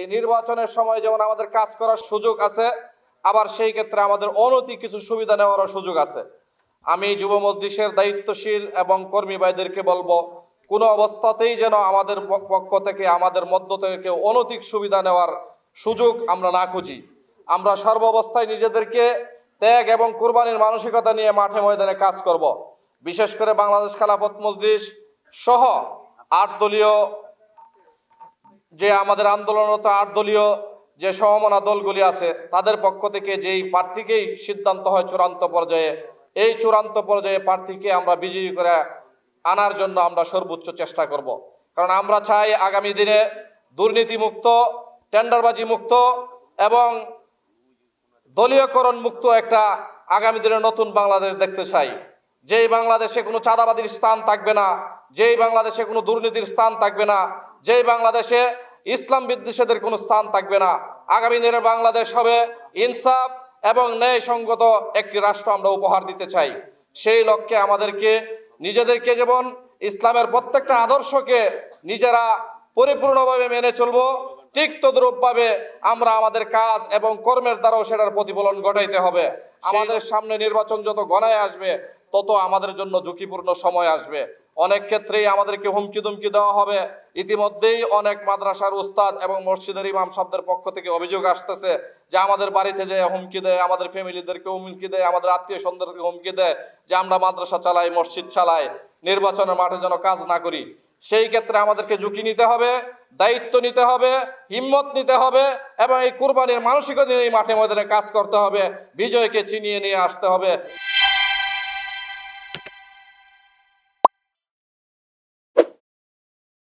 এই নির্বাচনের সময় যেমন আমাদের কাজ করার সুযোগ আছে, আবার সেই ক্ষেত্রে আমাদের অনতি কিছু সুবিধা নেওয়ারও সুযোগ আছে আমি যুব মজলিসের দায়িত্বশীল এবং কর্মী ভাইদেরকে বলব, কোনো অবস্থাতেই যেন আমাদের পক্ষ থেকে, আমাদের মধ্য থেকে কেউ অনৈতিক সুবিধা নেওয়ার সুযোগ আমরা না খুঁজি আমরা সর্বাবস্থায় নিজেদেরকে ত্যাগ এবং কোরবানির মানসিকতা নিয়ে মাঠে ময়দানে কাজ করব। বিশেষ করে বাংলাদেশ খেলাফত মজলিস সহ আট দলীয় যে আমাদের আন্দোলনরত আট দলীয় যে সমমনা দলগুলি আছে, তাদের পক্ষ থেকে যেই প্রার্থীকেই সিদ্ধান্ত হয় চূড়ান্ত পর্যায়ে, এই চূড়ান্ত পর্যায়ে প্রার্থীকে আমরা বিজয়ী করে আনার জন্য আমরা সর্বোচ্চ চেষ্টা করব। কারণ আমরা চাই আগামী দিনে দুর্নীতিমুক্ত টেন্ডারবাজি মুক্ত এবং দলীয়করণ মুক্ত একটা আগামী দিনে নতুন বাংলাদেশ দেখতে চাই। যেই বাংলাদেশে কোনো চাঁদাবাদীর স্থান থাকবে না, যেই বাংলাদেশে কোনো দুর্নীতির স্থান থাকবে না যেই বাংলাদেশে ইসলাম বিদ্বেষীদের কোনো স্থান থাকবে না আগামী দিনের বাংলাদেশ হবে ইনসাফ এবং ন্যায়সঙ্গত একটি রাষ্ট্র আমরা উপহার দিতে চাই। সেই লক্ষ্যে আমাদেরকে নিজেদেরকে যেমন ইসলামের প্রত্যেকটা আদর্শকে নিজেরা পরিপূর্ণভাবে মেনে চলব ঠিক তদ্রূপভাবে আমরা আমাদের কাজ এবং কর্মের দ্বারাও সেটার প্রতিফলন ঘটাইতে হবে। আমাদের সামনে নির্বাচন যত গণায় আসবে তত আমাদের জন্য ঝুঁকিপূর্ণ সময় আসবে। অনেক ক্ষেত্রেই আমাদেরকে হুমকি দুমকি দেওয়া হবে। ইতিমধ্যেই অনেক মাদ্রাসার উস্তাদ এবং মসজিদের ইমাম সাহেবদের পক্ষ থেকে অভিযোগ আসতেছে যে আমাদের বাড়িতে যে হুমকি দেয়, আমাদের ফ্যামিলিদেরকে হুমকি দেয়, আমাদের আত্মীয় স্বজনদেরকে হুমকি দেয় যে আমরা মাদ্রাসা চালাই, মসজিদ চালাই, নির্বাচনের মাঠে যেন কাজ না করি। সেই ক্ষেত্রে আমাদেরকে ঝুঁকি নিতে হবে, দায়িত্ব নিতে হবে, হিম্মত নিতে হবে এবং এই কুরবানির মানসিকতা নিয়ে এই মাঠে ময়দানে কাজ করতে হবে। বিজয়কে চিনিয়ে নিয়ে আসতে হবে।